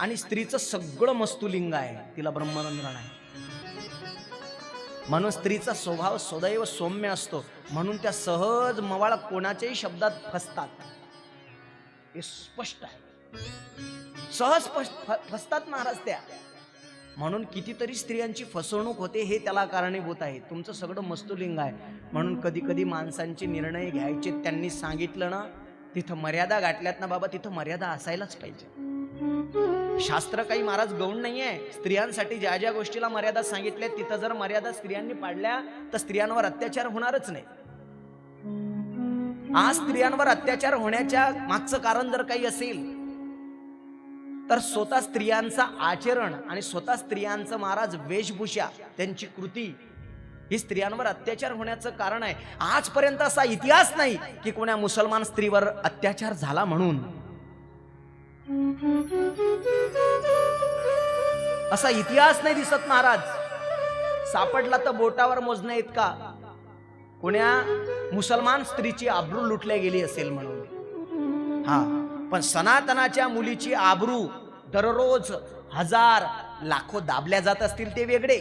आणि स्त्रीचं सगळं मस्तुलिंग आहे. तिला ब्रह्मरंध्रण आहे. म्हणून स्त्रीचा स्वभाव सदैव सौम्य असतो. म्हणून त्या सहज मवाळ कोणाच्याही शब्दात फसतात. हे स्पष्ट आहे. सहज फ- फसतात महाराज त्या. म्हणून कितीतरी स्त्रियांची फसवणूक होते हे त्याला कारणीभूत आहे तुमचं सगळं मस्तुलिंग आहे. म्हणून कधी कधी माणसांचे निर्णय घ्यायचे त्यांनी सांगितलं ना तिथं मर्यादा गाठल्यात ना बाबा तिथं मर्यादा असायलाच पाहिजे. शास्त्र काही महाराज गौण नाहीये. स्त्रियांसाठी ज्या ज्या गोष्टीला मर्यादा सांगितल्या तिथं जर मर्यादा स्त्रियांनी पाडल्या तर स्त्रियांवर अत्याचार होणारच नाही. आज स्त्रियांवर अत्याचार होण्याच्या मागचं कारण जर काही असेल तर स्वतः स्त्रियांचा आचरण आणि स्वतः स्त्रियांचं महाराज वेशभूषा त्यांची कृती ही स्त्रियांवर अत्याचार होण्याचं कारण आहे. आजपर्यंत असा इतिहास नाही की कोण्या मुसलमान स्त्रीवर अत्याचार झाला म्हणून. असा इतिहास नाही दिसत महाराज. सापडला तर बोटावर मोजण्या इतका कोण्या मुसलमान स्त्रीची आबरू लुटल्या गेली असेल म्हणून? हा पण सनातनाच्या मुलीची आबरू दररोज हजार लाखो दाबल्या जात असतील ते वेगळे.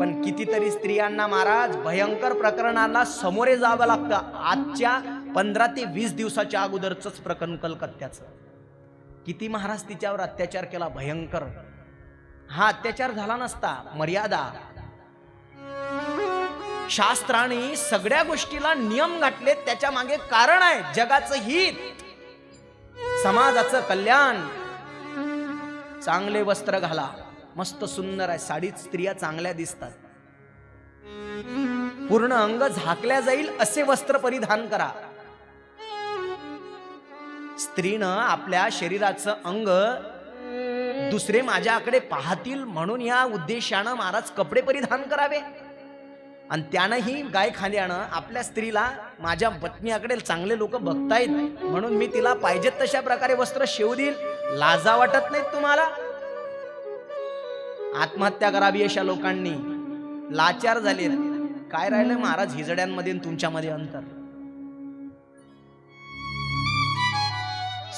पण कितीतरी स्त्रियांना महाराज भयंकर प्रकरणाला सामोरे जावं लागतं. आजच्या पंधरा ते वीस दिवसाच्या अगोदरचंच प्रकरण कलकत्त्याचं. किती महाराज तिच्यावर अत्याचार केला? भयंकर. हा अत्याचार झाला नसता मर्यादा. शास्त्राने सगळ्या गोष्टीला नियम घातले त्याच्यामागे कारण आहे जगाचं हित. समाजाचं कल्याण. चांगले वस्त्र घाला. मस्त सुंदर आहे साडीत स्त्रिया चांगल्या दिसतात. पूर्ण अंग झाकल्या जाईल असे वस्त्र परिधान करा. स्त्रीनं आपल्या शरीराचं अंग दुसरे माझ्याकडे पाहतील म्हणून या उद्देशानं महाराज कपडे परिधान करावे. आणि त्यानंही गाय खांद्यानं आपल्या स्त्रीला माझ्या पत्नीकडे चांगले लोक बघतायत म्हणून मी तिला पाहिजेत तशा प्रकारे वस्त्र शिव देईल. लाजा वाटत नाहीत तुम्हाला? आत्महत्या करावी अशा लोकांनी. लाचार झाले काय राहिलं महाराज? हिजड्यांमध्ये तुमच्यामध्ये अंतर?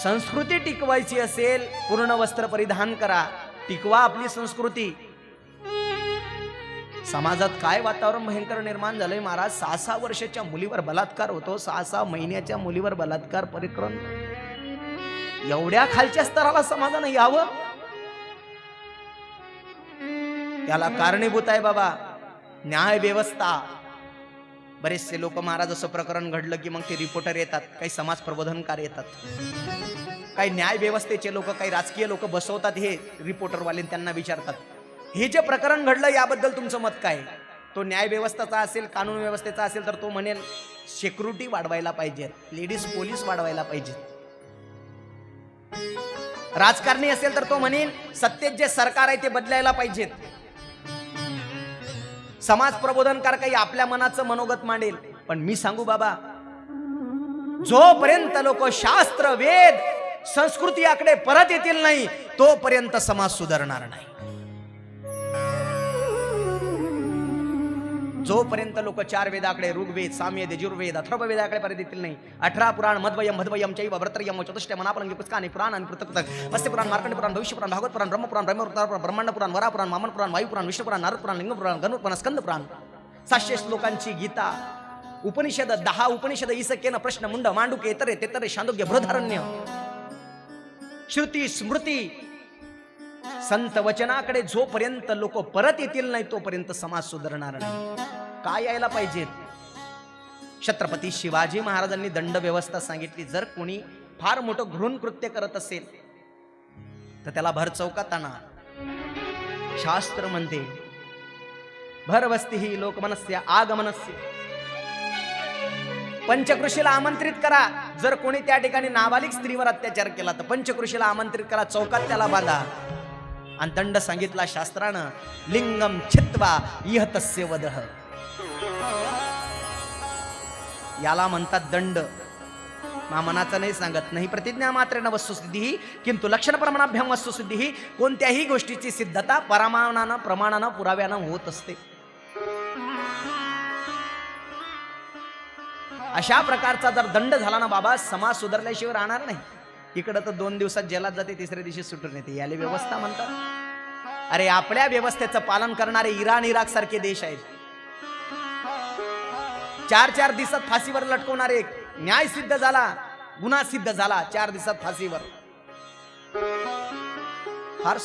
संस्कृती टिकवायची असेल पूर्ण वस्त्र परिधान करा. टिकवा आपली संस्कृती. समाजात काय वातावरण भयंकर निर्माण झालंय महाराज? सहा सहा वर्षाच्या मुलीवर बलात्कार होतो सहा सहा महिन्याच्या मुलीवर बलात्कार परिक्रम. एवढ्या खालच्या स्तराला समाजानं यावं? त्याला कारणीभूत आहे बाबा. न्याय व्यवस्था बरेचसे लोक महाराज असं प्रकरण घडलं की मग ते रिपोर्टर येतात काही समाज प्रबोधनकार येतात. काही न्याय व्यवस्थेचे लोक काही राजकीय लोक बसवतात हे रिपोर्टरवाले त्यांना विचारतात. हे जे प्रकरण घडलं याबद्दल तुमचं मत काय? तो न्याय व्यवस्थेचा असेल कानून व्यवस्थेचा असेल तर तो म्हणेल सिक्युरिटी वाढवायला पाहिजे लेडीज पोलीस वाढवायला पाहिजेत. राजकारणी असेल तर तो म्हणेल सत्तेत जे सरकार आहे ते बदलायला पाहिजेत. समाज प्रबोधनकार काही आपल्या मनाचं मनोगत मांडेल. पण मी सांगू बाबा जोपर्यंत लोक शास्त्र वेद संस्कृती याकडे परत येतील नाही तोपर्यंत समाज सुधारणार नाही. जोपर्यंत लोक चार वेदाकडे ऋग्वेद साम्यद यजुर्वेद अथर्ववेदाकडे परत येतील नाही अठरा पुराण मध्वयम मध्वयम चैव व्रतयम चतुष्ट मनापलंगी पुस्तकाने पुराण आणि पृथक मत्स्य पुराण मार्कंड पुराण भविष्य पुराण भागवत पुराण ब्रह्मपुराण ब्रह्मपुराण ब्रह्मांड पुराण वरा पुराण मामन पुराण वायू पुराण विष्णु पुराण नारद पुराण लिंग पुराण गणुर पुराण स्कंद पुराण सातशे श्लोकांची गीता उपनिषद दहा उपनिषद इसकेन प्रश्न मुंड मांडुके इतरे तेतरे शांदोग्य बृहधारण्य श्रुती स्मृती संत वचनाकडे जोपर्यंत लोक परत येतील नाही तोपर्यंत समाज सुधारणार नाही. काय यायला पाहिजेत? छत्रपती शिवाजी महाराजांनी दंड व्यवस्था सांगितली. जर कोणी फार मोठं घृण कृत्य करत असेल तर त्याला भर चौकात आणा शास्त्र म्हणते भरवस्ती ही लोकमनस्य आगमनस्य. पंचकृषीला आमंत्रित करा. जर कोणी त्या ठिकाणी नाबालिक स्त्रीवर अत्याचार केला तर पंचकृषीला आमंत्रित करा. चौकात त्याला बांधा. आणि दंड सांगितला शास्त्रानं लिंगम छित्वा इह तस्य वदह. याला म्हणतात दंड. मामनाचं नाही सांगत. नाही प्रतिज्ञा मात्रेन वस्तुस्थिती किंतु लक्षण प्रमाणाभ्याम वस्तुस्थिती कोणत्याही गोष्टीची सिद्धता परमानानं प्रमाणानं पुराव्यानं होत असते. अशा प्रकारचा जर दंड झाला ना बाबा समाज सुधारल्याशिवाय राहणार नाही. इकडं तर दोन दिवसात जेलात जाते तिसऱ्या दिवशी सुटून येते. याला व्यवस्था म्हणतात. अरे आपल्या व्यवस्थेचं पालन करणारे इराण इराक सारखे देश आहेत. चार चार दिवसात फाशीवर लटकवणारे न्याय सिद्ध झाला गुन्हा सिद्ध झाला चार दिवसात फाशीवर. फार